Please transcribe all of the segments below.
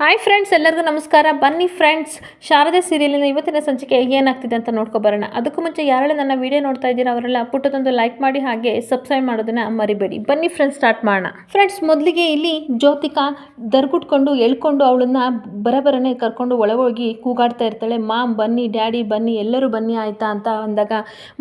Hi friends ಎಲ್ಲರಿಗೂ ನಮಸ್ಕಾರ. ಬನ್ನಿ ಫ್ರೆಂಡ್ಸ್ ಶಾರದೆ ಸೀರಿಯಲಿನ ಇವತ್ತಿನ ಸಂಚಿಕೆ ಏನಾಗ್ತಿದೆ ಅಂತ ನೋಡ್ಕೊಬರೋಣ ಅದಕ್ಕೂ ಮುಂಚೆ ಯಾರೆಲ್ಲ ನನ್ನ ವಿಡಿಯೋ ನೋಡ್ತಾ ಇದ್ದೀರಾ, ಅವರೆಲ್ಲ ಪುಟ್ಟದೊಂದು ಲೈಕ್ ಮಾಡಿ ಹಾಗೆ ಸಬ್ಸ್ಕ್ರೈಬ್ ಮಾಡೋದನ್ನ ಮರಿಬೇಡಿ. ಬನ್ನಿ ಫ್ರೆಂಡ್ಸ್ ಸ್ಟಾರ್ಟ್ ಮಾಡೋಣ. ಫ್ರೆಂಡ್ಸ್ ಮೊದಲಿಗೆ ಇಲ್ಲಿ ಜ್ಯೋತಿಕಾ ದರ್ಗುಟ್ಕೊಂಡು, ಎಳ್ಕೊಂಡು ಅವಳನ್ನ ಬರಬರನೆ ಕರ್ಕೊಂಡು ಒಳಗೋಗಿ ಕೂಗಾಡ್ತಾ ಇರ್ತಾಳೆ. ಮಾಮ್, ಬನ್ನಿ, ಡ್ಯಾಡಿ, ಬನ್ನಿ, ಎಲ್ಲರೂ ಬನ್ನಿ ಆಯ್ತಾ? ಅಂತ ಅಂದಾಗ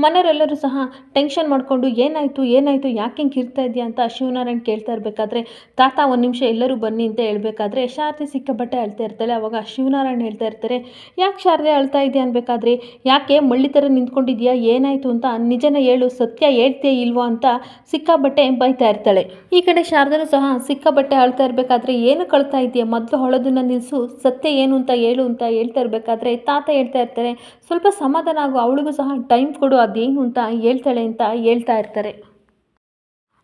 ಮನೆಯವರೆಲ್ಲರೂ ಸಹ ಟೆನ್ಷನ್ ಮಾಡಿಕೊಂಡು, ಏನಾಯಿತು ಏನಾಯಿತು, ಯಾಕೆ ಹಿಂಗೆ ಇರ್ತಾ ಇದೆಯಾ? ಅಂತ ಶಿವನಾರಾಯಣ್ ಕೇಳ್ತಾ ಇರಬೇಕಾದ್ರೆ, ತಾತ, ಒಂದು ನಿಮಿಷ ಎಲ್ಲರೂ ಬನ್ನಿ ಅಂತ ಹೇಳ್ಬೇಕಾದ್ರೆ, ಶಾರದೆ ಸಿಕ್ಕಾಪಟ್ಟೆ ಅಳ್ತಾ ಇರ್ತಾಳೆ, ಅವಾಗ ಶಿವನಾರಾಯಣ ಹೇಳ್ತಾ ಇರ್ತಾರೆ, ಯಾಕೆ ಶಾರದೆ ಅಳ್ತಾ ಇದೆಯಾ ಅನ್ಬೇಕಾದ್ರೆ? ಯಾಕೆ ಮಳ್ಳಿ ಥರ ನಿಂತ್ಕೊಂಡಿದ್ಯಾ? ಏನಾಯಿತು ಅಂತ ನಿಜನ ಹೇಳು, ಸತ್ಯ ಹೇಳ್ತೀಯ ಇಲ್ವೋ ಅಂತ ಸಿಕ್ಕಾಬಟ್ಟೆ ಬೈತಾ ಇರ್ತಾಳೆ. ಈ ಕಡೆ ಶಾರದನು ಸಹ ಸಿಕ್ಕಾಬಟ್ಟೆ ಅಳ್ತಾ ಇರಬೇಕಾದ್ರೆ ಏನು ಕಳ್ತಾ ಇದೆಯಾ? ಮೊದಲು ಹೊಳೋದನ್ನು ನಿಲ್ಲಿಸು ಸತ್ಯ ಏನು ಅಂತ ಹೇಳು ಅಂತ ಹೇಳ್ತಾ ಇರಬೇಕಾದ್ರೆ ತಾತ ಹೇಳ್ತಾ ಇರ್ತಾರೆ. ಸ್ವಲ್ಪ ಸಮಾಧಾನ ಆಗು, ಅವಳಿಗೂ ಸಹ ಟೈಮ್ ಕೊಡು, ಅದೇನು ಅಂತ ಹೇಳ್ತಾಳೆ ಅಂತ ಹೇಳ್ತಾ ಇರ್ತಾರೆ.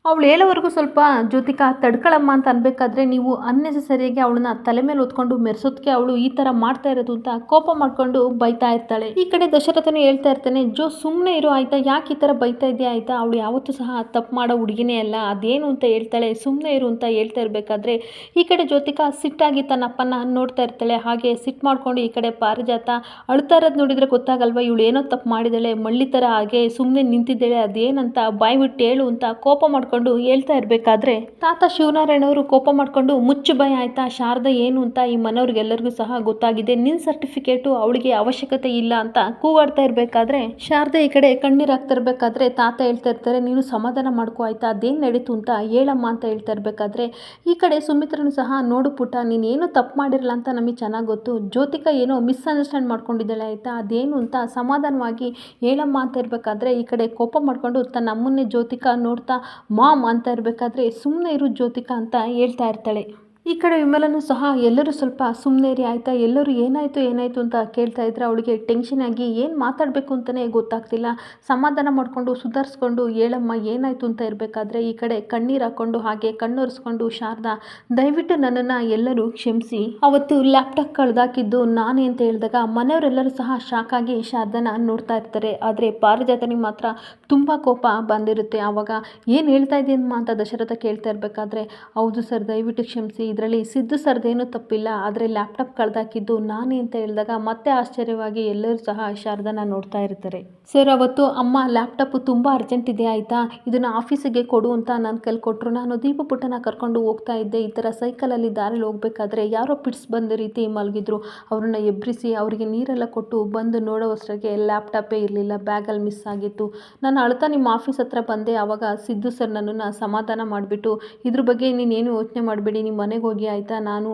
ಅವಳು ಹೇಳೋವರೆಗೂ ಸ್ವಲ್ಪ, ಜ್ಯೋತಿಕಾ, ತಡ್ಕೊಳಮ್ಮ ಅಂತ ಅನ್ಬೇಕಾದ್ರೆ ನೀವು ಅನ್ನೆಸೆಸರಿಯಾಗಿ ಅವಳನ್ನ ತಲೆ ಮೇಲೆ ಹೊತ್ಕೊಂಡು ಮೆರೆಸೋದಕ್ಕೆ ಅವಳು ಈ ಥರ ಮಾಡ್ತಾ ಇರೋದು ಅಂತ ಕೋಪ ಮಾಡಿಕೊಂಡು ಬೈತಾ ಇರ್ತಾಳೆ. ಈ ಕಡೆ ದಶರಥನು ಹೇಳ್ತಾ ಇರ್ತಾನೆ, ಜೋ ಸುಮ್ಮನೆ ಇರು ಆಯ್ತಾ, ಯಾಕೆ ಈ ಥರ ಬೈತಾ ಇದೆಯಾ ಆಯ್ತಾ? ಅವಳು ಯಾವತ್ತೂ ಸಹ ತಪ್ಪು ಮಾಡೋ ಹುಡುಗಿನೇ ಅಲ್ಲ, ಅದೇನು ಅಂತ ಹೇಳ್ತಾಳೆ ಸುಮ್ಮನೆ ಇರು ಅಂತ ಹೇಳ್ತಾ ಇರಬೇಕಾದ್ರೆ ಈ ಕಡೆ ಜ್ಯೋತಿಕಾ ಸಿಟ್ಟಾಗಿ ತನ್ನ ಅಪ್ಪನ ನೋಡ್ತಾ ಇರ್ತಾಳೆ, ಹಾಗೆ ಸಿಟ್ ಮಾಡ್ಕೊಂಡು ಈ ಕಡೆ ಪಾರಿಜಾತ ಅಳ್ತಾ ಇರೋದು ನೋಡಿದರೆ ಗೊತ್ತಾಗಲ್ವಾ, ಇವಳು ಏನೋ ತಪ್ಪು ಮಾಡಿದಾಳೆ ಮಳ್ಳಿ ಥರ ಹಾಗೆ ಸುಮ್ಮನೆ ನಿಂತಿದ್ದಾಳೆ, ಅದೇನಂತ ಬಾಯ್ಬಿಟ್ಟು ಹೇಳು ಅಂತ ಕೋಪ ಮಾಡ್ಕೊಂಡು ಹೇಳ್ತಾ ಇರಬೇಕಾದ್ರೆ ತಾತ ಶಿವನಾರಾಯಣ ಅವರು ಕೋಪ ಮಾಡಿಕೊಂಡು ಮುಚ್ಚು ಭಯ ಆಯಿತಾ, ಶಾರದ ಏನು ಅಂತ ಈ ಮನೆಯವ್ರಿಗೆಲ್ಲರಿಗೂ ಸಹ ಗೊತ್ತಾಗಿದೆ. ನಿನ್ನ ಸರ್ಟಿಫಿಕೇಟು ಅವಳಿಗೆ ಅವಶ್ಯಕತೆ ಇಲ್ಲ ಅಂತ ಕೂಗಾಡ್ತಾ ಇರಬೇಕಾದ್ರೆ ಶಾರದೆ ಈ ಕಡೆ ಕಣ್ಣೀರು ಇರಬೇಕಾದ್ರೆ ತಾತ ಹೇಳ್ತಾ ಇರ್ತಾರೆ, ನೀನು ಸಮಾಧಾನ ಮಾಡ್ಕೋ ಆಯ್ತಾ, ಅದೇನು ನಡೀತು ಅಂತ ಹೇಳಮ್ಮ ಅಂತ ಹೇಳ್ತಾ ಇರಬೇಕಾದ್ರೆ ಈ ಕಡೆ ಸುಮಿತ್ರನು ಸಹ ನೋಡು ನೀನು ನೀನೇನು ತಪ್ಪು ಮಾಡಿರಲ್ಲ ಅಂತ ನಮಗೆ ಚೆನ್ನಾಗಿ ಗೊತ್ತು. ಜ್ಯೋತಿಕಾ ಏನೋ ಮಿಸ್ಅಂಡರ್ಸ್ಟ್ಯಾಂಡ್ ಮಾಡ್ಕೊಂಡಿದ್ದಾಳೆ ಆಯ್ತಾ, ಅದೇನು ಅಂತ ಸಮಾಧಾನವಾಗಿ ಹೇಳಮ್ಮ ಅಂತ ಇರಬೇಕಾದ್ರೆ ಈ ಕಡೆ ಕೋಪ ಮಾಡಿಕೊಂಡು ತನ್ನ ಅಮ್ಮನ್ನೇ ಜ್ಯೋತಿಕಾ ನೋಡ್ತಾ ಮಾಮ್ ಅಂತ ಇರಬೇಕಾದ್ರೆ ಸುಮ್ಮನೆ ಇರು ಜ್ಯೋತಿಕಾ ಅಂತ ಹೇಳ್ತಾ ಇರ್ತಾಳೆ. ಈ ಕಡೆ ವಿಮಲನು ಸಹ, ಎಲ್ಲರೂ ಸ್ವಲ್ಪ ಸುಮ್ಮನೆ ರೀ ಆಯಿತಾ? ಎಲ್ಲರೂ ಏನಾಯಿತು ಏನಾಯಿತು ಅಂತ ಕೇಳ್ತಾ ಇದ್ರೆ ಅವಳಿಗೆ ಟೆನ್ಷನ್ ಆಗಿ, ಏನು ಮಾತಾಡಬೇಕು ಅಂತಲೇ ಗೊತ್ತಾಗ್ತಿಲ್ಲ. ಸಮಾಧಾನ ಮಾಡಿಕೊಂಡು, ಸುಧಾರಿಸ್ಕೊಂಡು, ಹೇಳಮ್ಮ, ಏನಾಯಿತು ಅಂತ ಇರಬೇಕಾದ್ರೆ ಈ ಕಡೆ ಕಣ್ಣೀರು ಹಾಕ್ಕೊಂಡು ಹಾಗೆ ಕಣ್ಣೊರೆಸ್ಕೊಂಡು ಶಾರದಾ, ದಯವಿಟ್ಟು ನನ್ನನ್ನು ಎಲ್ಲರೂ ಕ್ಷಮಿಸಿ. ಅವತ್ತು ಲ್ಯಾಪ್ಟಾಪ್ ಕಳೆದಾಕಿದ್ದು ನಾನೇ ಅಂತ ಹೇಳಿದಾಗ ಮನೆಯವರೆಲ್ಲರೂ ಸಹ ಶಾಕ್ ಆಗಿ ಶಾರದನ ನೋಡ್ತಾ ಇರ್ತಾರೆ. ಆದರೆ ಪಾರಿಜಾತನಿಗೆ ಮಾತ್ರ ತುಂಬ ಕೋಪ ಬಂದಿರುತ್ತೆ. ಆವಾಗ ಏನು ಹೇಳ್ತಾ ಇದೆಯಮ್ಮ ಅಂತ ದಶರಥ ಕೇಳ್ತಾ ಇರಬೇಕಾದ್ರೆ, ಹೌದು ಸರ್, ದಯವಿಟ್ಟು ಕ್ಷಮಿಸಿ ಇದರಲ್ಲಿ ಸಿದ್ದು ಸರ್ದೇನೂ ತಪ್ಪಿಲ್ಲ, ಆದರೆ ಲ್ಯಾಪ್ಟಾಪ್ ಕಳೆದಾಕಿದ್ದು ನಾನೇ ಅಂತ ಹೇಳಿದಾಗ ಮತ್ತೆ ಆಶ್ಚರ್ಯವಾಗಿ ಎಲ್ಲರೂ ಸಹ ಶಾರದನ ನೋಡ್ತಾ ಇರ್ತಾರೆ. ಸರ್, ಅವತ್ತು ಅಮ್ಮ ಲ್ಯಾಪ್ಟಾಪು ತುಂಬ ಅರ್ಜೆಂಟ್ ಇದೆ, ಆಯಿತಾ? ಇದನ್ನು ಆಫೀಸಿಗೆ ಕೊಡು ಅಂತ ನನ್ನ ಕೈಲಿ ಕೊಟ್ಟರು ನಾನು ದೀಪ ಪುಟ್ಟನ ಕರ್ಕೊಂಡು ಹೋಗ್ತಾ ಇದ್ದೆ. ಈ ಥರ ಸೈಕಲಲ್ಲಿ ದಾರಿಲಿ ಹೋಗ್ಬೇಕಾದ್ರೆ ಯಾರೋ ಪಿಟ್ಸ್ ಬಂದ ರೀತಿ ಮಲಗಿದ್ರು. ಅವ್ರನ್ನ ಎಬ್ಬರಿಸಿ ಅವರಿಗೆ ನೀರೆಲ್ಲ ಕೊಟ್ಟು ಬಂದು ನೋಡೋವಷ್ಟರಿಗೆ ಲ್ಯಾಪ್ಟಾಪೇ ಇರಲಿಲ್ಲ. ಬ್ಯಾಗಲ್ಲಿ ಮಿಸ್ ಆಗಿತ್ತು. ನಾನು ಅಳ್ತಾ ನಿಮ್ಮ ಆಫೀಸ್ ಹತ್ರ ಬಂದೆ. ಆವಾಗ ಸಿದ್ದು ಸರ್ ನನ್ನನ್ನು ಸಮಾಧಾನ ಮಾಡಿಬಿಟ್ಟು, ಇದ್ರ ಬಗ್ಗೆ ನೀನೇನು ಯೋಚನೆ ಮಾಡಬೇಡಿ. ನಿಮ್ಮ ಮನೆಗೆ ಹೋಗಿ, ಆಯಿತಾ? ನಾನು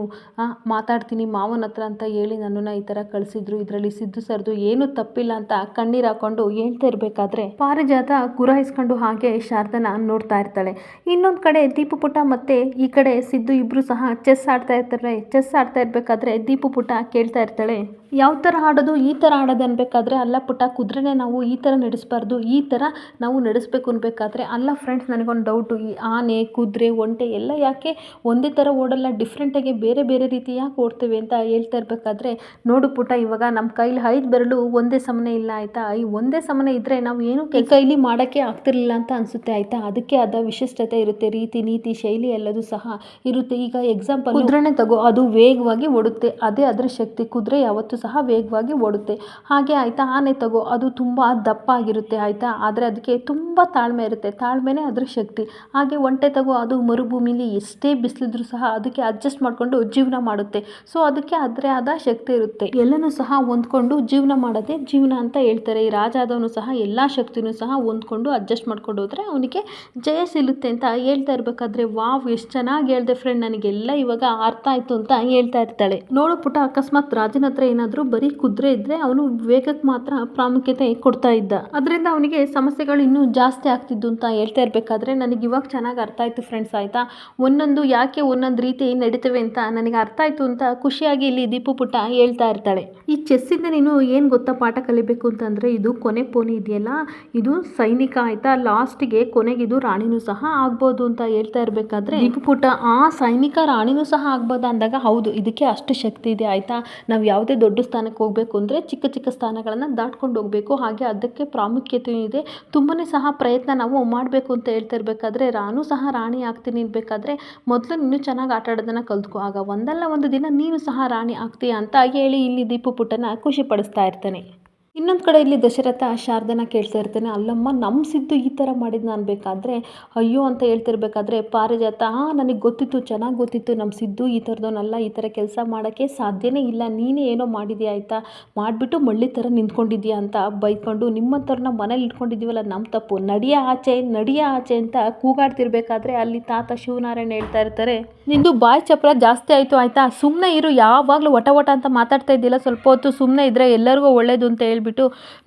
ಮಾತಾಡ್ತೀನಿ ಮಾವನ ಹತ್ರ ಅಂತ ಹೇಳಿ ನನ್ನನ್ನು ಈ ಥರ ಕಳಿಸಿದ್ರು. ಇದರಲ್ಲಿ ಸಿದ್ದು ಸರ್ದು ಏನು ತಪ್ಪಿಲ್ಲ ಅಂತ ಕಣ್ಣೀರು ಹಾಕೊಂಡು ಹೇಳ್ತಾ ಇರಬೇಕಾದ್ರೆ ಪಾರಿಜಾತ ಗುರಾಯಿಸ್ಕೊಂಡು ಹಾಗೆ ಶಾರದನ ನೋಡ್ತಾ ಇರ್ತಾಳೆ. ಇನ್ನೊಂದು ಕಡೆ ದೀಪು ಪುಟ ಮತ್ತೆ ಈ ಕಡೆ ಸಿದ್ದು ಇಬ್ಬರು ಸಹ ಚೆಸ್ ಆಡ್ತಾ ಇರ್ತಾರೆ. ಚೆಸ್ ಆಡ್ತಾ ಇರಬೇಕಾದ್ರೆ ದೀಪು ಪುಟ ಕೇಳ್ತಾ ಇರ್ತಾಳೆ. ಯಾವ ಥರ ಆಡೋದು ಈ ಥರ ಆಡೋದು ಅನ್ಬೇಕಾದ್ರೆ ಅಲ್ಲ ಪುಟ್ಟ ಕುದುರೆನೇ ನಾವು ಈ ಥರ ನಡೆಸಬಾರ್ದು ಈ ಥರ ನಾವು ನಡೆಸಬೇಕು ಅನ್ಬೇಕಾದ್ರೆ ಅಲ್ಲ ಫ್ರೆಂಡ್ಸ್ ನನಗೊಂದು ಡೌಟು ಈ ಆನೆ ಕುದುರೆ ಒಂಟೆ ಎಲ್ಲ ಯಾಕೆ ಒಂದೇ ಥರ ಓಡಲ್ಲ ಡಿಫ್ರೆಂಟಾಗಿ ಬೇರೆ ಬೇರೆ ರೀತಿ ಯಾಕೆ ಓಡ್ತೇವೆ ಅಂತ ಹೇಳ್ತಾ ಇರಬೇಕಾದ್ರೆ ನೋಡು ಪುಟ್ಟ ಇವಾಗ ನಮ್ಮ ಕೈಲಿ ಐದು ಬೆರಳು ಒಂದೇ ಸಮನೆ ಇಲ್ಲ ಆಯಿತಾ? ಈ ಒಂದೇ ಸಮನೆ ಇದ್ದರೆ ನಾವು ಏನು ಕೈ ಕೈಲಿ ಮಾಡೋಕ್ಕೆ ಆಗ್ತಿರ್ಲಿಲ್ಲ ಅಂತ ಅನಿಸುತ್ತೆ ಆಯಿತಾ? ಅದಕ್ಕೆ ಆದ ವಿಶಿಷ್ಟತೆ ಇರುತ್ತೆ ರೀತಿ ನೀತಿ ಶೈಲಿ ಎಲ್ಲದೂ ಸಹ ಇರುತ್ತೆ. ಈಗ ಎಕ್ಸಾಂಪಲ್ ಕುದುರೆನೇ ತಗೋ ಅದು ವೇಗವಾಗಿ ಓಡುತ್ತೆ ಅದೇ ಅದರ ಶಕ್ತಿ. ಕುದುರೆ ಯಾವತ್ತೂ ಸಹ ವೇಗವಾಗಿ ಓಡುತ್ತೆ. ಹಾಗೆ ಆಯಿತಾ, ಆನೆ ತಗೋ, ಅದು ತುಂಬ ದಪ್ಪ ಆಗಿರುತ್ತೆ ಆಯಿತಾ? ಆದರೆ ಅದಕ್ಕೆ ತುಂಬ ತಾಳ್ಮೆ ಇರುತ್ತೆ. ತಾಳ್ಮೆನೇ ಅದರ ಶಕ್ತಿ. ಹಾಗೆ ಒಂಟೆ ತಗೋ, ಅದು ಮರುಭೂಮಿಲಿ ಎಷ್ಟೇ ಬಿಸಿಲಿದ್ರು ಸಹ ಅದಕ್ಕೆ ಅಡ್ಜಸ್ಟ್ ಮಾಡಿಕೊಂಡು ಜೀವನ ಮಾಡುತ್ತೆ. ಸೊ ಅದಕ್ಕೆ ಅದರೇ ಆದ ಶಕ್ತಿ ಇರುತ್ತೆ. ಎಲ್ಲನೂ ಸಹ ಹೊಂದ್ಕೊಂಡು ಜೀವನ ಮಾಡೋದೇ ಜೀವನ ಅಂತ ಹೇಳ್ತಾರೆ. ಈ ರಾಜ ಆದವನು ಸಹ ಎಲ್ಲ ಶಕ್ತಿನೂ ಸಹ ಹೊಂದ್ಕೊಂಡು ಅಡ್ಜಸ್ಟ್ ಮಾಡ್ಕೊಂಡು ಹೋದರೆ ಅವನಿಗೆ ಜಯ ಸಿಗುತ್ತೆ ಅಂತ ಹೇಳ್ತಾ ಇರಬೇಕಾದ್ರೆ, ವಾವ್, ಎಷ್ಟು ಚೆನ್ನಾಗಿ ಹೇಳಿದೆ ಫ್ರೆಂಡ್ ನನಗೆಲ್ಲ ಇವಾಗ ಅರ್ಥ ಆಯಿತು ಅಂತ ಹೇಳ್ತಾ ಇರ್ತಾಳೆ. ನೋಡು ಪುಟ, ಅಕಸ್ಮಾತ್ ರಾಜನ ಹತ್ರ ಬರೀ ಕುದುರೆ ಇದ್ದರೆ ಅವನು ವೇಗಕ್ಕೆ ಮಾತ್ರ ಪ್ರಾಮುಖ್ಯತೆ ಕೊಡ್ತಾ ಇದ್ದ. ಅದರಿಂದ ಅವನಿಗೆ ಸಮಸ್ಯೆಗಳು ಇನ್ನೂ ಜಾಸ್ತಿ ಆಗ್ತಿದ್ದು ಅಂತ ಹೇಳ್ತಾ ಇರಬೇಕಾದ್ರೆ ನನಗೆ ಇವಾಗ ಚೆನ್ನಾಗಿ ಅರ್ಥ ಆಯಿತು ಫ್ರೆಂಡ್ಸ್ ಆಯಿತಾ? ಒಂದೊಂದು ಯಾಕೆ ಒಂದೊಂದು ರೀತಿ ನಡೀತವೆ ಅಂತ ನನಗೆ ಅರ್ಥ ಆಯಿತು ಅಂತ ಖುಷಿಯಾಗಿ ಇಲ್ಲಿ ದೀಪು ಪುಟ್ಟ ಹೇಳ್ತಾ ಇರ್ತಾಳೆ. ಈ ಚೆಸ್ಸಿಂದ ನೀನು ಏನು ಗೊತ್ತಾ ಪಾಠ ಕಲಿಬೇಕು ಅಂತಂದರೆ ಇದು ಕೊನೆ ಪೋನಿ ಇದೆಯಲ್ಲ? ಇದು ಸೈನಿಕ ಆಯಿತಾ? ಲಾಸ್ಟ್ಗೆ ಕೊನೆಗಿದು ರಾಣಿನೂ ಸಹ ಆಗ್ಬೋದು ಅಂತ ಹೇಳ್ತಾ ಇರಬೇಕಾದ್ರೆ ದೀಪು ಪುಟ್ಟ, ಆ ಸೈನಿಕ ರಾಣಿನೂ ಸಹ ಆಗ್ಬೋದಾ ಅಂದಾಗ ಹೌದು, ಇದಕ್ಕೆ ಅಷ್ಟು ಶಕ್ತಿ ಇದೆ ಆಯಿತಾ? ನಾವು ಯಾವುದೇ ದೊಡ್ಡ ದೊಡ್ಡ ಸ್ಥಾನಕ್ಕೆ ಹೋಗಬೇಕು ಅಂದರೆ ಚಿಕ್ಕ ಚಿಕ್ಕ ಸ್ಥಾನಗಳನ್ನು ದಾಟ್ಕೊಂಡು ಹೋಗಬೇಕು. ಹಾಗೆ ಅದಕ್ಕೆ ಪ್ರಾಮುಖ್ಯತೆ ಇದೆ. ತುಂಬಾ ಸಹ ಪ್ರಯತ್ನ ನಾವು ಮಾಡಬೇಕು ಅಂತ ಹೇಳ್ತಾ ಇರಬೇಕಾದ್ರೆ ನಾನು ಸಹ ರಾಣಿ ಆಗ್ತೀನಿ ಅನ್ಬೇಕಾದ್ರೆ ಮೊದಲು ನೀನು ಚೆನ್ನಾಗಿ ಆಟ ಆಡೋದನ್ನು ಕಲ್ತ್ಕೊ. ಆಗ ಒಂದಲ್ಲ ಒಂದು ದಿನ ನೀನು ಸಹ ರಾಣಿ ಆಗ್ತೀಯ ಅಂತ ಹೇಳಿ ಇಲ್ಲಿ ದೀಪು ಪುಟ್ಟನ ಖುಷಿ ಪಡಿಸ್ತಾ ಇರ್ತಾನೆ. ಇನ್ನೊಂದು ಕಡೆ ಇಲ್ಲಿ ದಶರಥ ಶಾರದನ ಕೇಳ್ತಾ ಇರ್ತಾನೆ, ಅಲ್ಲಮ್ಮ ನಮ್ಮ ಸಿದ್ದು ಈ ಥರ ಮಾಡಿದ್ದು ನಾನು ಬೇಕಾದರೆ, ಅಯ್ಯೋ ಅಂತ ಹೇಳ್ತಿರ್ಬೇಕಾದ್ರೆ, ಪಾರಿಜಾತ ಹಾಂ ನನಗೆ ಗೊತ್ತಿತ್ತು, ಚೆನ್ನಾಗಿ ಗೊತ್ತಿತ್ತು ನಮ್ಮ ಸಿದ್ದು ಈ ಥರದವನಲ್ಲ, ಈ ಥರ ಕೆಲಸ ಮಾಡೋಕ್ಕೆ ಸಾಧ್ಯನೇ ಇಲ್ಲ, ನೀನೇ ಏನೋ ಮಾಡಿದ್ಯಾ ಆಯಿತಾ? ಮಾಡಿಬಿಟ್ಟು ಮಳ್ಳಿ ಥರ ನಿಂತ್ಕೊಂಡಿದ್ಯಾ ಅಂತ ಬೈಕೊಂಡು, ನಿಮ್ಮಂಥವ್ರನ್ನ ಮನೇಲಿ ಇಟ್ಕೊಂಡಿದ್ದೀವಲ್ಲ ನಮ್ಮ ತಪ್ಪು. ನಡಿಯ ಆಚೆ ನಡಿಯ ಆಚೆ ಅಂತ ಕೂಗಾಡ್ತಿರ್ಬೇಕಾದ್ರೆ ಅಲ್ಲಿ ತಾತ ಶಿವನಾರಾಯಣ ಹೇಳ್ತಾ ಇರ್ತಾರೆ, ನಿಂದು ಬಾಯಿ ಚಪ್ರ ಜಾಸ್ತಿ ಆಯಿತು ಆಯಿತಾ? ಸುಮ್ಮನೆ ಇರು, ಯಾವಾಗಲೂ ವಟ ವಟ ಅಂತ ಮಾತಾಡ್ತಾ ಇದ್ದಿಲ್ಲ ಸ್ವಲ್ಪ ಹೊತ್ತು ಸುಮ್ಮನೆ ಇದ್ರೆ ಎಲ್ಲರಿಗೂ ಒಳ್ಳೇದು ಅಂತ ಹೇಳ್ಬಿಟ್ಟು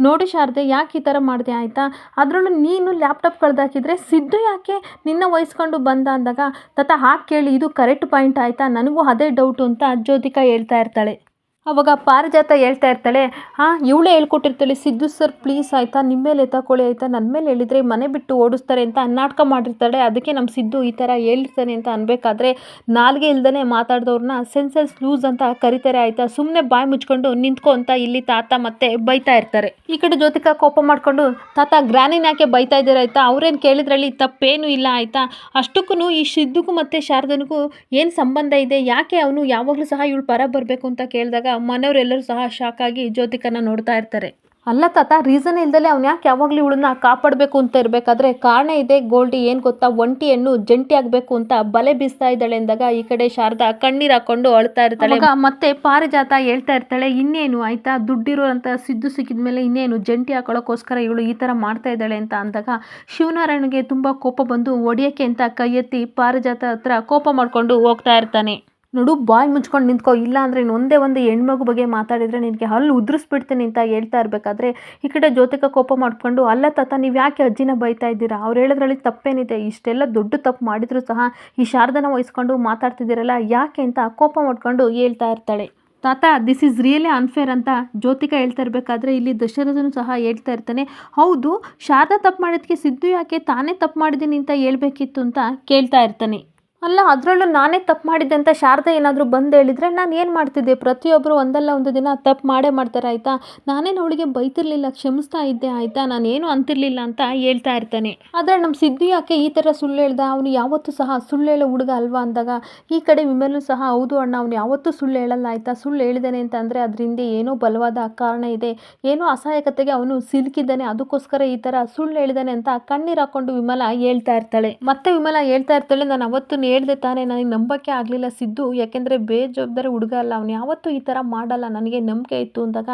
ನೋಡಿ ಶಾರದೆ, ಯಾಕೆ ಈ ಥರ ಮಾಡಿದೆ ಆಯಿತಾ? ಅದರಲ್ಲೂ ನೀನು ಲ್ಯಾಪ್ಟಾಪ್ ಕಳೆದಾಕಿದ್ರೆ ಸಿದ್ದು ಯಾಕೆ? ನಿನ್ನ ವಹಿಸ್ಕೊಂಡು ಬಂದ ಅಂದಾಗ, ತಾತ ಹಾಕಿ ಕೇಳಿ, ಇದು ಕರೆಕ್ಟ್ ಪಾಯಿಂಟ್ ಆಯಿತಾ? ನನಗೂ ಅದೇ ಡೌಟು ಅಂತ ಜ್ಯೋತಿಕಾ ಹೇಳ್ತಾ ಇರ್ತಾಳೆ. ಅವಾಗ ಪಾರಿಜಾತ ಹೇಳ್ತಾ ಇರ್ತಾಳೆ, ಹಾಂ, ಇವಳೇ ಹೇಳ್ಕೊಟ್ಟಿರ್ತಾಳೆ, ಸಿದ್ದು ಸರ್ ಪ್ಲೀಸ್ ಆಯಿತಾ, ನಿಮ್ಮ ಮೇಲೆ ಎತ್ತಾಕೊಳ್ಳಿ ಆಯಿತಾ ನನ್ನ ಮೇಲೆ ಹೇಳಿದರೆ ಮನೆ ಬಿಟ್ಟು ಓಡಿಸ್ತಾರೆ ಅಂತ ನಾಟಕ ಮಾಡಿರ್ತಾಳೆ, ಅದಕ್ಕೆ ನಮ್ಮ ಸಿದ್ದು ಈ ಥರ ಹೇಳಿರ್ತಾನೆ ಅಂತ ಅನ್ಬೇಕಾದ್ರೆ ನಾಲ್ಗೆ ಇಲ್ದೇ ಮಾತಾಡಿದವ್ರನ್ನ ಸೆನ್ಸಸ್ ಲೂಸ್ ಅಂತ ಕರಿತಾರೆ ಆಯಿತಾ ಸುಮ್ಮನೆ ಬಾಯಿ ಮುಚ್ಕೊಂಡು ನಿಂತ್ಕೊ ಅಂತ ಇಲ್ಲಿ ತಾತ ಮತ್ತೆ ಬೈತಾ ಇರ್ತಾರೆ. ಈ ಕಡೆ ಜ್ಯೋತಿಕ ಕೋಪ ಮಾಡಿಕೊಂಡು, ತಾತ, ಗ್ರಾನಿನ ಯಾಕೆ ಬೈತಾ ಇದ್ದಾರೆ ಆಯಿತಾ, ಅವ್ರೇನು ಕೇಳಿದ್ರಲ್ಲಿ ತಪ್ಪೇನೂ ಇಲ್ಲ ಆಯಿತಾ ಅಷ್ಟಕ್ಕೂ ಈ ಸಿದ್ದುಗೂ ಮತ್ತು ಶಾರದನಿಗೂ ಏನು ಸಂಬಂಧ ಇದೆ, ಯಾಕೆ ಅವನು ಯಾವಾಗಲೂ ಸಹ ಇವಳು ಪರ ಬರಬೇಕು ಅಂತ ಕೇಳಿದಾಗ ಮನೆಯವರೆಲ್ಲರೂ ಸಹ ಶಾಕ್ ಆಗಿ ಜ್ಯೋತಿಕನ ನೋಡ್ತಾ ಇರ್ತಾರೆ. ಅಲ್ಲ ತಾತ ರೀಸನ್ ಇಲ್ದಲೆ ಅವ್ನು ಯಾಕೆ ಯಾವಾಗಲೂ ಇವಳನ್ನ ಕಾಪಾಡಬೇಕು ಅಂತ ಇರಬೇಕಾದ್ರೆ ಕಾರಣ ಇದೆ ಗೋಲ್ಡಿ ಏನು ಗೊತ್ತಾ ಒಂಟಿ ಹೆಣ್ಣು ಜಂಟಿ ಆಗಬೇಕು ಅಂತ ಬಲೆ ಬೀಸ್ತಾ ಇದ್ದಾಳೆ ಅಂದಾಗ ಈ ಕಡೆ ಶಾರದಾ ಕಣ್ಣೀರು ಹಾಕೊಂಡು ಅಳ್ತಾ ಇರ್ತಾಳೆ. ಮತ್ತೆ ಪಾರಿಜಾತ ಹೇಳ್ತಾ ಇರ್ತಾಳೆ ಇನ್ನೇನು ಆಯ್ತಾ ದುಡ್ಡಿರೋಂಥ ಸಿದ್ದು ಸಿಕ್ಕಿದ ಮೇಲೆ ಇನ್ನೇನು ಜಂಟಿ ಹಾಕೊಳ್ಳೋಕ್ಕೋಸ್ಕರ ಇವಳು ಈ ಥರ ಮಾಡ್ತಾ ಇದ್ದಾಳೆ ಅಂತ ಅಂದಾಗ ಶಿವನಾರಾಯಣಗೆ ತುಂಬ ಕೋಪ ಬಂದು ಒಡೆಯೋಕ್ಕೆ ಅಂತ ಕೈ ಎತ್ತಿ ಪಾರಿಜಾತ ಹತ್ರ ಕೋಪ ಮಾಡ್ಕೊಂಡು ಹೋಗ್ತಾ ಇರ್ತಾನೆ. ನೋಡು, ಬಾಯ್ ಮುಚ್ಕೊಂಡು ನಿಂತ್ಕೊ. ಇಲ್ಲ ಅಂದರೆ ಇನ್ನು ಒಂದೇ ಒಂದು ಹೆಣ್ಮಗು ಬಗ್ಗೆ ಮಾತಾಡಿದರೆ ನಿನಗೆ ಹಲ್ಲು ಉದುರಿಸ್ಬಿಡ್ತೀನಿ ಅಂತ ಹೇಳ್ತಾ ಇರಬೇಕಾದ್ರೆ ಈ ಕಡೆ ಜ್ಯೋತಿಕ ಕೋಪ ಮಾಡಿಕೊಂಡು, ಅಲ್ಲ ತಾತ, ನೀವು ಯಾಕೆ ಅಜ್ಜಿನ ಬೈತಾ ಇದ್ದೀರಾ? ಅವ್ರು ಹೇಳೋದ್ರಲ್ಲಿ ತಪ್ಪೇನಿದೆ. ಇಷ್ಟೆಲ್ಲ ದೊಡ್ಡ ತಪ್ಪು ಮಾಡಿದರೂ ಸಹ ಈ ಶಾರದನ ವಹಿಸ್ಕೊಂಡು ಮಾತಾಡ್ತಿದ್ದೀರಲ್ಲ, ಯಾಕೆ ಅಂತ ಕೋಪ ಮಾಡ್ಕೊಂಡು ಹೇಳ್ತಾ ಇರ್ತಾಳೆ. ತಾತ ದಿಸ್ ಈಸ್ ರಿಯಲಿ ಅನ್ಫೇರ್ ಅಂತ ಜ್ಯೋತಿಕ ಹೇಳ್ತಾ ಇರಬೇಕಾದ್ರೆ ಇಲ್ಲಿ ದಶರಥನು ಸಹ ಹೇಳ್ತಾ ಇರ್ತಾನೆ, ಹೌದು, ಶಾರದಾ ತಪ್ಪು ಮಾಡೋದಕ್ಕೆ ಸಿದ್ದು ಯಾಕೆ ತಾನೇ ತಪ್ಪು ಮಾಡಿದ್ದೀನಿ ಅಂತ ಹೇಳ್ಬೇಕಿತ್ತು ಅಂತ ಕೇಳ್ತಾ ಇರ್ತಾನೆ. ಅಲ್ಲ, ಅದರಲ್ಲೂ ನಾನೇ ತಪ್ಪು ಮಾಡಿದ್ದೆ ಅಂತ ಶಾರದೆ ಏನಾದರೂ ಬಂದು ಹೇಳಿದರೆ ನಾನು ಏನು ಮಾಡ್ತಿದ್ದೆ? ಪ್ರತಿಯೊಬ್ಬರು ಒಂದಲ್ಲ ಒಂದು ದಿನ ತಪ್ಪು ಮಾಡೇ ಮಾಡ್ತಾರೆ, ಆಯಿತಾ? ನಾನೇನು ಅವಳಿಗೆ ಬೈತಿರ್ಲಿಲ್ಲ, ಕ್ಷಮಿಸ್ತಾ ಇದ್ದೆ, ಆಯಿತಾ? ನಾನೇನು ಅಂತಿರಲಿಲ್ಲ ಅಂತ ಹೇಳ್ತಾ ಇರ್ತಾನೆ. ಆದರೆ ನಮ್ಮ ಸಿದ್ದು ಯಾಕೆ ಈ ಥರ ಸುಳ್ಳು ಹೇಳ್ದ? ಅವನು ಯಾವತ್ತೂ ಸಹ ಸುಳ್ಳು ಹೇಳೋ ಹುಡುಗ ಅಲ್ವಾ ಅಂದಾಗ? ಈ ಕಡೆ ವಿಮಲ್ಲೂ ಸಹ ಹೌದು ಅಣ್ಣ, ಅವನು ಯಾವತ್ತೂ ಸುಳ್ಳು ಹೇಳಲ್ಲ, ಆಯಿತಾ? ಸುಳ್ಳು ಹೇಳಿದ್ದಾನೆ ಅಂತ ಅಂದರೆ ಅದರಿಂದ ಏನೋ ಬಲವಾದ ಕಾರಣ ಇದೆ. ಏನೋ ಅಸಹಾಯಕತೆಗೆ ಅವನು ಸಿಲುಕಿದ್ದಾನೆ, ಅದಕ್ಕೋಸ್ಕರ ಈ ಥರ ಸುಳ್ಳು ಹೇಳಿದಾನೆ ಅಂತ ಕಣ್ಣೀರು ಹಾಕೊಂಡು ವಿಮಲ ಹೇಳ್ತಾ ಇರ್ತಾಳೆ. ಮತ್ತೆ ವಿಮಲ ಹೇಳ್ತಾ ಇರ್ತಾಳೆ, ನಾನು ಅವತ್ತು ಹೇಳ್ದೆ ತಾನೇ, ನನಗೆ ನಂಬಕ್ಕೆ ಆಗಲಿಲ್ಲ ಸಿದ್ದು. ಯಾಕೆಂದರೆ ಬೇಜವಾಬ್ದಾರಿ ಹುಡುಗ ಅಲ್ಲ, ಅವನು ಯಾವತ್ತೂ ಈ ಥರ ಮಾಡಲ್ಲ, ನನಗೆ ನಂಬಿಕೆ ಇತ್ತು ಅಂದಾಗ.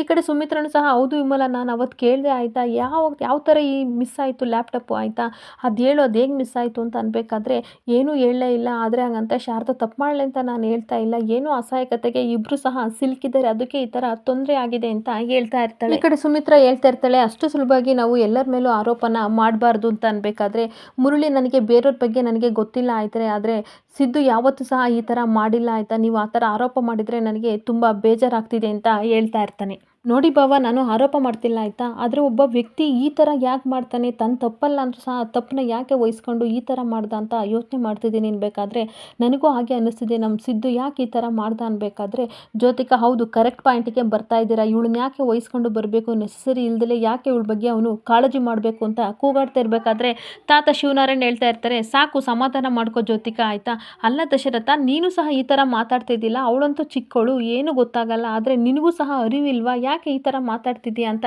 ಈ ಕಡೆ ಸುಮಿತ್ರನು ಸಹ, ಹೌದು ವಿಮಲ, ನಾನು ಅವತ್ತು ಕೇಳಿದೆ ಆಯಿತಾ? ಯಾವ ಯಾವ ಥರ ಈ ಮಿಸ್ ಆಯಿತು ಲ್ಯಾಪ್ಟಾಪು ಆಯಿತಾ? ಅದು ಹೇಳು, ಅದು ಹೇಗೆ ಮಿಸ್ ಆಯಿತು? ಅಂತ ಅನ್ಬೇಕಾದ್ರೆ, ಏನೂ ಹೇಳಲೇ ಇಲ್ಲ. ಆದರೆ ಹಂಗಂತ ಶಾರದಾ ತಪ್ಪು ಮಾಡಲಿ ಅಂತ ನಾನು ಹೇಳ್ತಾ ಇಲ್ಲ. ಏನೂ ಅಸಹಾಯಕತೆಗೆ ಇಬ್ಬರು ಸಹ ಸಿಲುಕಿದ್ದಾರೆ. ಅದಕ್ಕೆ ಈ ಥರ ತೊಂದರೆ ಆಗಿದೆ ಅಂತ ಹೇಳ್ತಾ ಇರ್ತಾಳೆ. ಈ ಕಡೆ ಸುಮಿತ್ರ ಹೇಳ್ತಾ ಇರ್ತಾಳೆ, ಅಷ್ಟು ಸುಲಭವಾಗಿ ನಾವು ಎಲ್ಲರ ಮೇಲೂ ಆರೋಪನ ಮಾಡಬಾರ್ದು ಅಂತ ಅನ್ಬೇಕಾದ್ರೆ, ಮುರುಳಿ ನನಗೆ ಬೇರೆಯವ್ರ ಬಗ್ಗೆ ನನಗೆ ಗೊತ್ತಿಲ್ಲ. ಆಯ್ತಾರೆ ಆದರೆ ಸಿದ್ದು ಯಾವತ್ತೂ ಸಹ ಈ ಥರ ಮಾಡಿಲ್ಲ ಆಯಿತಾ? ನೀವು ಆ ಥರ ಆರೋಪ ಮಾಡಿದರೆ ನನಗೆ ತುಂಬ ಬೇಜಾರಾಗ್ತಿದೆ ಅಂತ ಹೇಳ್ತಾ ಇರ್ತಾನೆ. ನೋಡಿ ಬಾವ, ನಾನು ಆರೋಪ ಮಾಡ್ತಿಲ್ಲ, ಆಯಿತಾ? ಆದರೆ ಒಬ್ಬ ವ್ಯಕ್ತಿ ಈ ಥರ ಯಾಕೆ ಮಾಡ್ತಾನೆ? ತನ್ನ ತಪ್ಪಲ್ಲ ಅಂದರೂ ಸಹ ತಪ್ಪನ್ನ ಯಾಕೆ ವಹಿಸ್ಕೊಂಡು ಈ ಥರ ಮಾಡ್ದ ಅಂತ ಯೋಚನೆ ಮಾಡ್ತಿದ್ದೀನಿ ಅನ್ಬೇಕಾದ್ರೆ, ನನಗೂ ಹಾಗೆ ಅನ್ನಿಸ್ತಿದೆ ನಮ್ಮ ಸಿದ್ದು ಯಾಕೆ ಈ ಥರ ಮಾಡ್ದ ಅನ್ಬೇಕಾದ್ರೆ, ಜ್ಯೋತಿಕಾ, ಹೌದು ಕರೆಕ್ಟ್ ಪಾಯಿಂಟಿಗೆ ಬರ್ತಾ ಇದ್ದೀರಾ? ಇವಳನ್ನ ಯಾಕೆ ವಹಿಸ್ಕೊಂಡು ಬರಬೇಕು? ನೆಸೆಸರಿ ಇಲ್ದಲೆ ಯಾಕೆ ಇವಳ ಬಗ್ಗೆ ಅವನು ಕಾಳಜಿ ಮಾಡಬೇಕು ಅಂತ ಕೂಗಾಡ್ತಾ ಇರಬೇಕಾದ್ರೆ, ತಾತ ಶಿವನಾರಾಯಣ ಹೇಳ್ತಾ ಇರ್ತಾರೆ, ಸಾಕು, ಸಮಾಧಾನ ಮಾಡ್ಕೋ ಜ್ಯೋತಿಕ, ಆಯಿತಾ? ಅಲ್ಲ ದಶರಥ, ನೀನು ಸಹ ಈ ಥರ ಮಾತಾಡ್ತಾ ಇದ್ದಿಲ್ಲ? ಅವಳಂತೂ ಚಿಕ್ಕವಳು ಏನು ಗೊತ್ತಾಗಲ್ಲ. ಆದರೆ ನಿನಗೂ ಸಹ ಅರಿವಿಲ್ವಾ? ಈ ಥರ ಮಾತಾಡ್ತಿದ್ದೀಯ ಅಂತ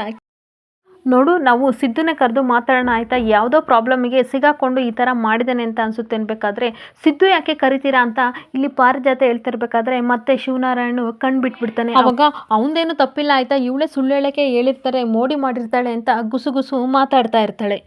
ನೋಡು, ನಾವು ಸಿದ್ಧನೇ ಕರೆದು ಮಾತಾಡೋಣ ಆಯಿತಾ? ಯಾವುದೋ ಪ್ರಾಬ್ಲಮಿಗೆ ಸಿಗಾಕೊಂಡು ಈ ಥರ ಮಾಡಿದ್ದಾನೆ ಅಂತ ಅನ್ಸುತ್ತೆ ಅನ್ಬೇಕಾದ್ರೆ, ಸಿದ್ದು ಯಾಕೆ ಕರಿತೀರಾ ಅಂತ ಇಲ್ಲಿ ಪಾರಿಜಾತ ಹೇಳ್ತಿರ್ಬೇಕಾದ್ರೆ ಮತ್ತೆ ಶಿವನಾರಾಯಣ ಕಣ್ ಬಿಟ್ಬಿಡ್ತಾನೆ ಅವಾಗ ಅವನದೇನು ತಪ್ಪಿಲ್ಲ ಆಯಿತಾ? ಇವಳೇ ಸುಳ್ಳು ಹೇಳಕ್ಕೆ ಹೇಳಿರ್ತಾರೆ, ಮೋಡಿ ಮಾಡಿರ್ತಾಳೆ ಅಂತ ಗುಸು ಗುಸು ಮಾತಾಡ್ತಾ ಇರ್ತಾಳೆ.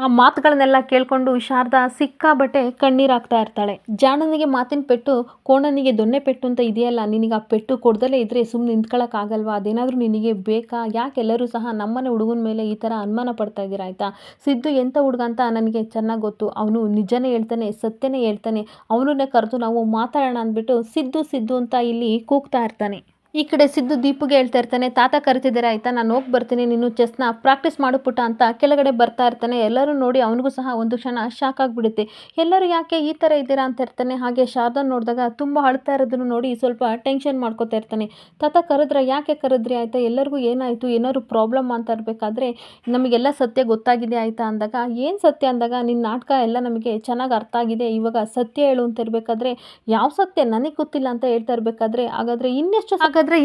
ಆ ಮಾತುಗಳನ್ನೆಲ್ಲ ಕೇಳಿಕೊಂಡು ಶಾರದಾ ಸಿಕ್ಕಾಬಟ್ಟೆ ಕಣ್ಣೀರಾಗ್ತಾ ಇರ್ತಾಳೆ. ಜಾಣನಿಗೆ ಮಾತಿನ ಪೆಟ್ಟು, ಕೋಣನಿಗೆ ದೊಣ್ಣೆ ಪೆಟ್ಟು ಅಂತ ಇದೆಯಲ್ಲ, ನಿನಗೆ ಆ ಪೆಟ್ಟು ಕೊಡ್ದಲೇ ಇದ್ದರೆ ಸುಮ್ಮನೆ ನಿಂತ್ಕೊಳ್ಳೋಕ್ಕಾಗಲ್ವಾ ಅದೇನಾದರೂ ನಿನಗೆ ಬೇಕಾ? ಯಾಕೆ ಎಲ್ಲರೂ ಸಹ ನಮ್ಮನೆ ಹುಡುಗನ ಮೇಲೆ ಈ ಥರ ಅನುಮಾನ ಪಡ್ತಾ ಇದ್ದೀರಾ ಆಯಿತಾ? ಸಿದ್ದು ಎಂಥ ಹುಡುಗ ಅಂತ ನನಗೆ ಚೆನ್ನಾಗಿ ಗೊತ್ತು. ಅವನು ನಿಜನೇ ಹೇಳ್ತಾನೆ, ಸತ್ಯನೇ ಹೇಳ್ತಾನೆ. ಅವನನ್ನೇ ಕರೆದು ನಾವು ಮಾತಾಡೋಣ ಅಂದ್ಬಿಟ್ಟು ಸಿದ್ದು ಸಿದ್ದು ಅಂತ ಇಲ್ಲಿ ಕೂಗ್ತಾ ಇರ್ತಾನೆ. ಈ ಕಡೆ ಸಿದ್ದು ದೀಪುಗೆ ಹೇಳ್ತಾ ಇರ್ತಾನೆ, ತಾತ ಕರಿತಿದ್ದಾರೆ ಆಯ್ತಾ? ನಾನು ಹೋಗಿ ಬರ್ತೀನಿ, ನೀನು ಚೆಸ್ನ ಪ್ರಾಕ್ಟೀಸ್ ಮಾಡು ಪುಟ್ಟ ಅಂತ ಕೆಳಗಡೆ ಬರ್ತಾ ಇರ್ತಾನೆ. ಎಲ್ಲರೂ ನೋಡಿ ಅವನಿಗೂ ಸಹ ಒಂದು ಕ್ಷಣ ಶಾಕ್ ಆಗಿಬಿಡುತ್ತೆ. ಎಲ್ಲರೂ ಯಾಕೆ ಈ ಥರ ಇದ್ದೀರಾ ಅಂತ ಇರ್ತಾನೆ. ಹಾಗೆ ಶಾರದಾ ನೋಡಿದಾಗ ತುಂಬ ಅಳ್ತಾ ಇರೋದನ್ನು ನೋಡಿ ಸ್ವಲ್ಪ ಟೆನ್ಷನ್ ಮಾಡ್ಕೋತಾ ಇರ್ತಾನೆ. ತಾತ ಕರೆದ್ರ? ಯಾಕೆ ಕರೆದ್ರಿ ಆಯಿತಾ? ಎಲ್ಲರಿಗೂ ಏನಾಯಿತು? ಏನಾದ್ರು ಪ್ರಾಬ್ಲಮ್ ಅಂತ ಇರಬೇಕಾದ್ರೆ ನಮಗೆಲ್ಲ ಸತ್ಯ ಗೊತ್ತಾಗಿದೆ ಆಯಿತಾ? ಅಂದಾಗ, ಏನು ಸತ್ಯ? ಅಂದಾಗ ನಿನ್ನ ನಾಟಕ ಎಲ್ಲ ನಮಗೆ ಚೆನ್ನಾಗಿ ಅರ್ಥ ಆಗಿದೆ. ಇವಾಗ ಸತ್ಯ ಹೇಳು ಅಂತ ಇರಬೇಕಾದ್ರೆ, ಯಾವ ಸತ್ಯ? ನನಗೆ ಗೊತ್ತಿಲ್ಲ ಅಂತ ಹೇಳ್ತಾ ಇರಬೇಕಾದ್ರೆ, ಹಾಗಾದರೆ ಇನ್ನೆಷ್ಟು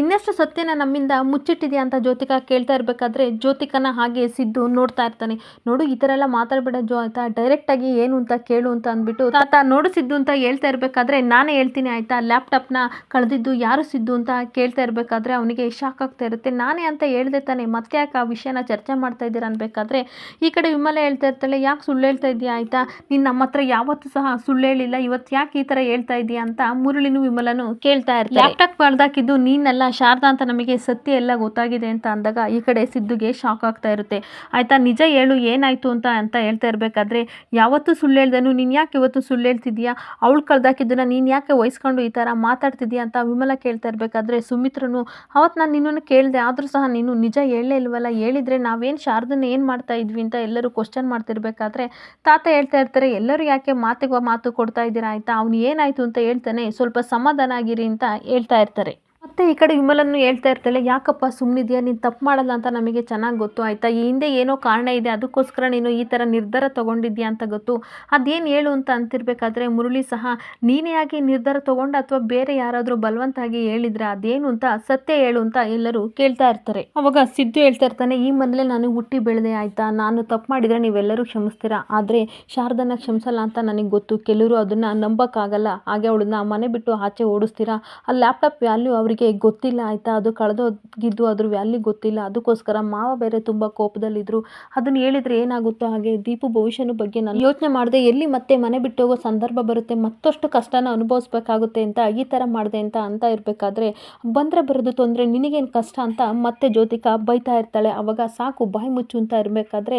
ಇನ್ನೆಷ್ಟು ಸತ್ಯನ ನಮ್ಮಿಂದ ಮುಚ್ಚಿಟ್ಟಿದೆಯಾ ಅಂತ ಜ್ಯೋತಿಕಾ ಕೇಳ್ತಾ ಇರಬೇಕಾದ್ರೆ ಜ್ಯೋತಿಕನ ಹಾಗೆ ಸಿದ್ದು ನೋಡ್ತಾ ಇರ್ತಾನೆ. ನೋಡು, ಈ ಥರ ಎಲ್ಲ ಮಾತಾಡಬೇಡ ಜೋ, ಆಯ್ತಾ? ಡೈರೆಕ್ಟಾಗಿ ಏನು ಅಂತ ಕೇಳು ಅಂತ ಅಂದ್ಬಿಟ್ಟು ತಾತ ನೋಡು ಸಿದ್ದು ಅಂತ ಹೇಳ್ತಾ ಇರಬೇಕಾದ್ರೆ ನಾನೇ ಹೇಳ್ತೀನಿ, ಆಯಿತಾ? ಲ್ಯಾಪ್ಟಾಪ್ನ ಕಳೆದಿದ್ದು ಯಾರು ಸಿದ್ದು ಅಂತ ಕೇಳ್ತಾ ಇರಬೇಕಾದ್ರೆ ಅವನಿಗೆ ಶಾಕ್ ಆಗ್ತಾ ಇರುತ್ತೆ. ನಾನೇ ಅಂತ ಹೇಳ್ದೆ ತಾನೆ, ಮತ್ತೆ ಯಾಕೆ ಆ ವಿಷಯನ ಚರ್ಚೆ ಮಾಡ್ತಾ ಇದ್ದೀರಾ ಅನ್ಬೇಕಾದ್ರೆ ಈ ಕಡೆ ವಿಮಲ ಹೇಳ್ತಾ ಇರ್ತಾಳೆ, ಯಾಕೆ ಸುಳ್ಳು ಹೇಳ್ತಾ ಇದೆಯಾ ಆಯಿತಾ? ನೀನು ನಮ್ಮ ಹತ್ರ ಯಾವತ್ತೂ ಸಹ ಸುಳ್ಳು ಹೇಳಿಲ್ಲ, ಇವತ್ತು ಯಾಕೆ ಈ ಥರ ಹೇಳ್ತಾ ಇದೆಯಾ ಅಂತ ಮುರುಳಿನೂ ವಿಮಲನು ಕೇಳ್ತಾ ಇರ್ತಾರೆ. ಲ್ಯಾಪ್ಟಾಪ್ ಕಳ್ದಾಕಿದ್ದು ನೀನಲ್ಲ ಶಾರದಾ ಅಂತ ನಮಗೆ ಸತ್ಯ ಎಲ್ಲ ಗೊತ್ತಾಗಿದೆ ಅಂತ ಅಂದಾಗ ಈ ಕಡೆ ಸಿದ್ದುಗೆ ಶಾಕ್ ಆಗ್ತಾ ಇರುತ್ತೆ. ಆಯಿತಾ, ನಿಜ ಹೇಳು, ಏನಾಯಿತು ಅಂತ ಅಂತ ಹೇಳ್ತಾ ಇರಬೇಕಾದ್ರೆ, ಯಾವತ್ತೂ ಸುಳ್ಳು ಹೇಳ್ದನು, ನೀನು ಯಾಕೆ ಇವತ್ತು ಸುಳ್ಳು ಹೇಳ್ತಿದ್ಯಾ ಅವಳು ಕಳ್ದಾಕಿದ್ದನ್ನ ನೀನು ಯಾಕೆ ವಹಿಸ್ಕೊಂಡು ಈ ಥರ ಮಾತಾಡ್ತಿದ್ಯಾ ಅಂತ ವಿಮಲ ಕೇಳ್ತಾ ಇರಬೇಕಾದ್ರೆ, ಸುಮಿತ್ರನು, ಅವತ್ತು ನಾನು ನಿನ್ನನ್ನು ಕೇಳಿದೆ, ಆದರೂ ಸಹ ನೀನು ನಿಜ ಹೇಳಲೇ ಇಲ್ವಲ್ಲ? ಹೇಳಿದರೆ ನಾವೇನು ಶಾರದನ್ನ ಏನು ಮಾಡ್ತಾ ಇದ್ವಿ ಅಂತ ಎಲ್ಲರೂ ಕ್ವಶನ್ ಮಾಡ್ತಿರ್ಬೇಕಾದ್ರೆ, ತಾತ ಹೇಳ್ತಾ ಇರ್ತಾರೆ, ಎಲ್ಲರೂ ಯಾಕೆ ಮಾತಿಗೆ ಮಾತು ಕೊಡ್ತಾ ಇದ್ದೀರಾ ಆಯಿತಾ? ಅವ್ನು ಏನಾಯಿತು ಅಂತ ಹೇಳ್ತಾನೆ, ಸ್ವಲ್ಪ ಸಮಾಧಾನ ಆಗಿರಿ ಅಂತ ಹೇಳ್ತಾ ಇರ್ತಾರೆ. ಮತ್ತೆ ಈ ಕಡೆ ವಿಮಲನ್ನು ಹೇಳ್ತಾ ಇರ್ತಾಳೆ, ಯಾಕಪ್ಪ ಸುಮ್ಮನಿದ್ಯಾ ನೀನು ತಪ್ಪು ಮಾಡಲ್ಲ ಅಂತ ನಮಗೆ ಚೆನ್ನಾಗಿ ಗೊತ್ತು ಆಯಿತಾ? ಈ ಹಿಂದೆ ಏನೋ ಕಾರಣ ಇದೆ, ಅದಕ್ಕೋಸ್ಕರ ನೀನು ಈ ಥರ ನಿರ್ಧಾರ ತೊಗೊಂಡಿದ್ಯಾ ಅಂತ ಗೊತ್ತು. ಅದೇನು ಹೇಳು ಅಂತ ಅಂತಿರ್ಬೇಕಾದ್ರೆ ಮುರಳಿ ಸಹ, ನೀನೇ ಆಗಿ ನಿರ್ಧಾರ ತೊಗೊಂಡು ಅಥವಾ ಬೇರೆ ಯಾರಾದರೂ ಬಲವಂತಾಗಿ ಹೇಳಿದ್ರೆ ಅದೇನು ಅಂತ ಸತ್ಯ ಹೇಳು ಅಂತ ಎಲ್ಲರೂ ಕೇಳ್ತಾ ಇರ್ತಾರೆ. ಅವಾಗ ಸಿದ್ದು ಹೇಳ್ತಾ ಇರ್ತಾನೆ, ಈ ಮನೇಲೆ ನಾನು ಹುಟ್ಟಿ ಬೆಳೆದೆ ಆಯಿತಾ? ನಾನು ತಪ್ಪು ಮಾಡಿದರೆ ನೀವೆಲ್ಲರೂ ಕ್ಷಮಿಸ್ತೀರಾ? ಆದರೆ ಶಾರದನ ಕ್ಷಮಿಸಲ್ಲ ಅಂತ ನನಗೆ ಗೊತ್ತು. ಕೆಲವರು ಅದನ್ನು ನಂಬೋಕ್ಕಾಗಲ್ಲ. ಹಾಗೆ ಅವಳನ್ನ ಮನೆ ಬಿಟ್ಟು ಆಚೆ ಓಡಿಸ್ತೀರಾ? ಆ ಲ್ಯಾಪ್ಟಾಪ್ ವ್ಯಾಲ್ಯೂ ಅವರಿಗೆ ಗೊತ್ತಿಲ್ಲ ಆಯಿತಾ? ಅದು ಕಳೆದೋಗಿದ್ದು ಅದ್ರ ವ್ಯಾಲ್ಯೂ ಗೊತ್ತಿಲ್ಲ. ಅದಕ್ಕೋಸ್ಕರ ಮಾವ ಬೇರೆ ತುಂಬ ಕೋಪದಲ್ಲಿದ್ದರು ಅದನ್ನು ಹೇಳಿದರೆ ಏನಾಗುತ್ತೋ ಹಾಗೆ ದೀಪು ಭವಿಷ್ಯನ ಬಗ್ಗೆ ನಾನು ಯೋಚನೆ ಮಾಡಿದೆ. ಎಲ್ಲಿ ಮತ್ತೆ ಮನೆ ಬಿಟ್ಟು ಹೋಗೋ ಸಂದರ್ಭ ಬರುತ್ತೆ. ಮತ್ತಷ್ಟು ಕಷ್ಟನ ಅನುಭವಿಸ್ಬೇಕಾಗುತ್ತೆ ಅಂತ ಈ ಥರ ಮಾಡಿದೆ ಅಂತ ಅಂತ ಇರಬೇಕಾದ್ರೆ, ಬಂದರೆ ಬರೋದು ತೊಂದರೆ, ನಿನಗೇನು ಕಷ್ಟ ಅಂತ ಮತ್ತೆ ಜ್ಯೋತಿಕಾ ಬೈತಾ ಇರ್ತಾಳೆ. ಅವಾಗ ಸಾಕು, ಬಾಯಿ ಮುಚ್ಚು ಅಂತ ಇರಬೇಕಾದ್ರೆ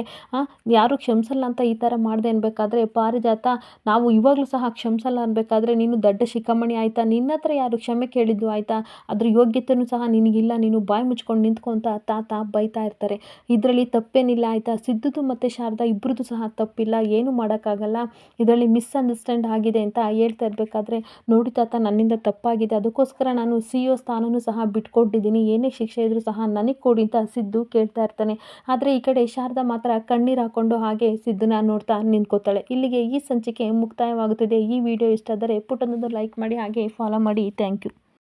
ಯಾರು ಕ್ಷಮಿಸಲ್ಲ ಅಂತ ಈ ಥರ ಮಾಡಿದೆ ಅನ್ಬೇಕಾದ್ರೆ, ಪಾರಿಜಾತ, ನಾವು ಇವಾಗಲೂ ಸಹ ಕ್ಷಮಿಸಲ್ಲ ಅನ್ಬೇಕಾದ್ರೆ, ನೀನು ದೊಡ್ಡ ಶಿಖಾಮಣಿ ಆಯಿತಾ? ನಿನ್ನ ಹತ್ರ ಯಾರು ಕ್ಷಮೆ ಕೇಳಿದ್ದು ಆಯಿತಾ? ಅದ್ರ ಯೋಗ್ಯತೆಯೂ ಸಹ ನಿನಗಿಲ್ಲ. ನೀನು ಬಾಯಿ ಮುಚ್ಕೊಂಡು ನಿಂತ್ಕೊಂತ ತಾತ ಬೈತಾ ಇರ್ತಾರೆ. ಇದರಲ್ಲಿ ತಪ್ಪೇನಿಲ್ಲ ಆಯಿತಾ? ಸಿದ್ದುದು ಮತ್ತು ಶಾರದಾ ಇಬ್ಬರದ್ದು ಸಹ ತಪ್ಪಿಲ್ಲ. ಏನು ಮಾಡೋಕ್ಕಾಗಲ್ಲ? ಇದರಲ್ಲಿ ಮಿಸ್ಅಂಡರ್ಸ್ಟ್ಯಾಂಡ್ ಆಗಿದೆ ಅಂತ ಹೇಳ್ತಾ ಇರಬೇಕಾದ್ರೆ, ನೋಡಿ ತಾತ, ನನ್ನಿಂದ ತಪ್ಪಾಗಿದೆ. ಅದಕ್ಕೋಸ್ಕರ ನಾನು ಸಿ ಒ ಸ್ಥಾನವೂ ಸಹ ಬಿಟ್ಕೊಟ್ಟಿದ್ದೀನಿ. ಏನೇ ಶಿಕ್ಷೆ ಇದ್ರೂ ಸಹ ನನಗೆ ಕೊಡಿ ಅಂತ ಸಿದ್ದು ಕೇಳ್ತಾ ಇರ್ತಾನೆ. ಆದರೆ ಈ ಕಡೆ ಶಾರದಾ ಮಾತ್ರ ಕಣ್ಣೀರು ಹಾಕೊಂಡು ಹಾಗೆ ಸಿದ್ದನ ನೋಡ್ತಾ ನಿಂತ್ಕೋತಾಳೆ. ಇಲ್ಲಿಗೆ ಈ ಸಂಚಿಕೆ ಮುಕ್ತಾಯವಾಗುತ್ತಿದೆ. ಈ ವಿಡಿಯೋ ಇಷ್ಟ ಆದರೆ ಲೈಕ್ ಮಾಡಿ, ಹಾಗೆ ಫಾಲೋ ಮಾಡಿ. Thank you